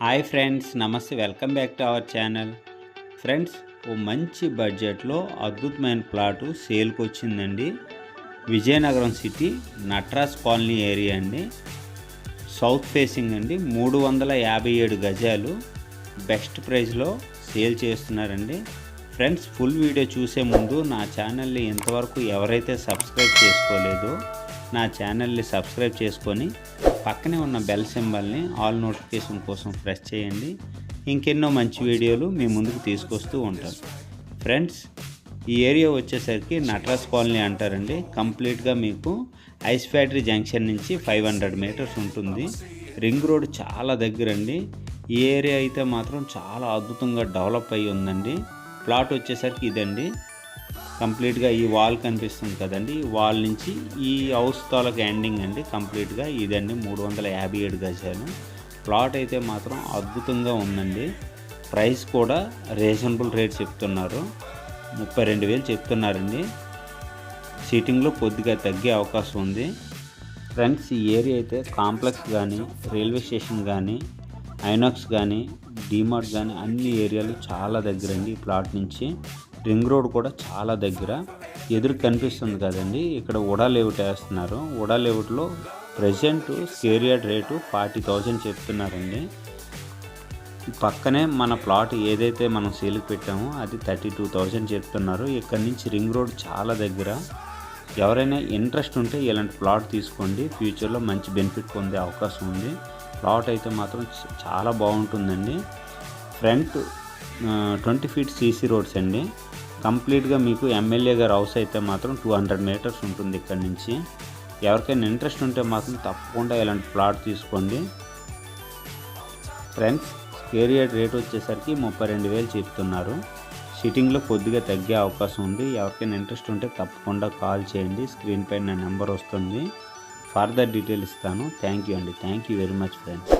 Hi friends నమస్తే welcome back to our channel. Friends ఓ మంచి బడ్జెట్లో అద్భుతమైన ప్లాటు సేల్కి వచ్చిందండి విజయనగరం సిటీ నట్రాస్ కాలనీ ఏరియా అండి. సౌత్ ఫేసింగ్ అండి మూడు వందల యాభై ఏడు గజాలు బెస్ట్ ప్రైస్లో సేల్ చేస్తున్నారండి. ఫ్రెండ్స్ ఫుల్ వీడియో చూసే ముందు నా ఛానల్ని ఇంతవరకు ఎవరైతే సబ్స్క్రైబ్ చేసుకోలేదో నా ఛానల్ని సబ్స్క్రైబ్ చేసుకొని పక్కనే ఉన్న బెల్ సింబల్ని ఆల్ నోటిఫికేషన్ కోసం ప్రెస్ చేయండి. ఇంకెన్నో మంచి వీడియోలు మీ ముందుకు తీసుకొస్తూ ఉంటాను ఫ్రెండ్స్ ఈ ఏరియా వచ్చేసరికి నట్రాస్ కాలనీ అంటారండి. కంప్లీట్గా మీకు ఐస్ ఫ్యాక్టరీ జంక్షన్ నుంచి ఫైవ్ హండ్రెడ్ మీటర్స్ ఉంటుంది. రింగ్ రోడ్ చాలా దగ్గరండి. ఈ ఏరియా అయితే మాత్రం చాలా అద్భుతంగా డెవలప్ అయ్యి ఉందండి. ప్లాట్ వచ్చేసరికి ఇదండి. కంప్లీట్గా ఈ వాల్ కనిపిస్తుంది కదండి. ఈ వాల్ నుంచి ఈ హౌస్ తాలూకు ఎండింగ్ అండి. కంప్లీట్గా ఇదండి మూడు వందల యాభై ఏడు గజాలు. ప్లాట్ అయితే మాత్రం అద్భుతంగా ఉందండి. ప్రైస్ కూడా రీజనబుల్ రేట్ చెప్తున్నారు. ముప్పై రెండు వేలు చెప్తున్నారండి. సీటింగ్లో కొద్దిగా తగ్గే అవకాశం ఉంది. ఫ్రెండ్స్ ఈ ఏరియా అయితే కాంప్లెక్స్ కానీ రైల్వే స్టేషన్ కానీ ఐనాక్స్ కానీ డీమార్ట్ కానీ అన్ని ఏరియాలు చాలా దగ్గరండి ఈ ప్లాట్ నుంచి. రింగ్ రోడ్ కూడా చాలా దగ్గర. ఎదురు కనిపిస్తుంది కదండి. ఇక్కడ ఉడా లేఅవుట్ వేస్తున్నారు. ఉడా లేఅవుట్లో present square yard rate forty thousand చెప్తున్నారండి. పక్కనే మన ప్లాట్ ఏదైతే మనం సేల్కి పెట్టామో అది థర్టీ టూ థౌజండ్ చెప్తున్నారు. ఇక్కడ నుంచి రింగ్ రోడ్ చాలా దగ్గర. ఎవరైనా ఇంట్రెస్ట్ ఉంటే ఇలాంటి ప్లాట్ తీసుకోండి. ఫ్యూచర్లో మంచి బెనిఫిట్ పొందే అవకాశం ఉంది. ప్లాట్ అయితే మాత్రం చాలా బాగుంటుందండి. Front twenty feet CC roads అండి. కంప్లీట్గా మీకు ఎమ్మెల్యే గారు హౌస్ అయితే మాత్రం టూ హండ్రెడ్ మీటర్స్ ఉంటుంది ఇక్కడ నుంచి. ఎవరికైనా ఇంట్రెస్ట్ ఉంటే మాత్రం తప్పకుండా ఇలాంటి ప్లాట్ తీసుకోండి. ఫ్రెండ్స్ ఏరియా రేట్ వచ్చేసరికి ముప్పై రెండు వేలు చెప్తున్నారు. సిట్టింగ్లో కొద్దిగా తగ్గే అవకాశం ఉంది. ఎవరికైనా ఇంట్రెస్ట్ ఉంటే తప్పకుండా కాల్ చేయండి. స్క్రీన్ పైన నా నెంబర్ వస్తుంది. ఫర్దర్ డీటెయిల్ ఇస్తాను. థ్యాంక్ యూ అండి. Thank you very much friends.